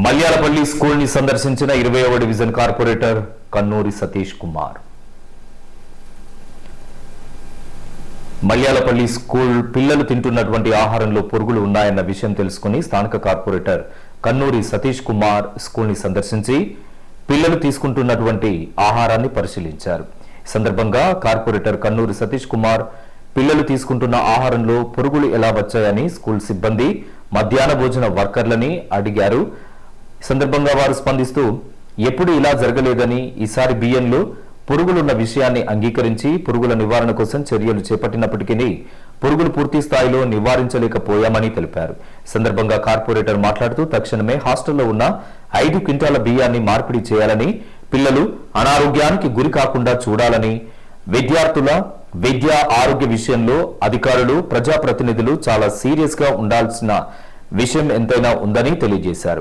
మల్యాలపల్లి స్కూల్ని సందర్శించిన ఇరవైవ division corporator Kannuri Satish Kumar. Malyalapalli school పిల్లలు తింటున్నటువంటి ఆహారంలో పురుగులు ఉన్నాయన్న విషయం తెలుసుకుని స్థానిక కార్పొరేటర్ కన్నూరి సతీష్ కుమార్ స్కూల్ని సందర్శించి పిల్లలు తీసుకుంటున్నటువంటి ఆహారాన్ని పరిశీలించారు. సందర్భంగా కార్పొరేటర్ కన్నూరి సతీష్ కుమార్ పిల్లలు తీసుకుంటున్న ఆహారంలో పురుగులు ఎలా వచ్చాయని స్కూల్ సిబ్బంది మధ్యాహ్న భోజన వర్కర్లని అడిగారు. సందర్భంగా వారు స్పందిస్తూ ఎప్పుడు ఇలా జరగలేదని ఈసారి బియ్యంలో పురుగులున్న విషయాన్ని అంగీకరించి పురుగుల నివారణ కోసం చర్యలు చేపట్టినప్పటికీ పురుగులు పూర్తి స్థాయిలో నివారించలేకపోయామని తెలిపారు. సందర్భంగా కార్పొరేటర్ మాట్లాడుతూ తక్షణమే హాస్టల్లో ఉన్న ఐదు క్వింటాల బియ్యాన్ని మార్పిడి చేయాలని పిల్లలు అనారోగ్యానికి గురి కాకుండా చూడాలని విద్యార్థుల విద్య ఆరోగ్య విషయంలో అధికారులు ప్రజాప్రతినిధులు చాలా సీరియస్గా ఉండాల్సిన విషయం ఎంతైనా ఉందని తెలియజేశారు.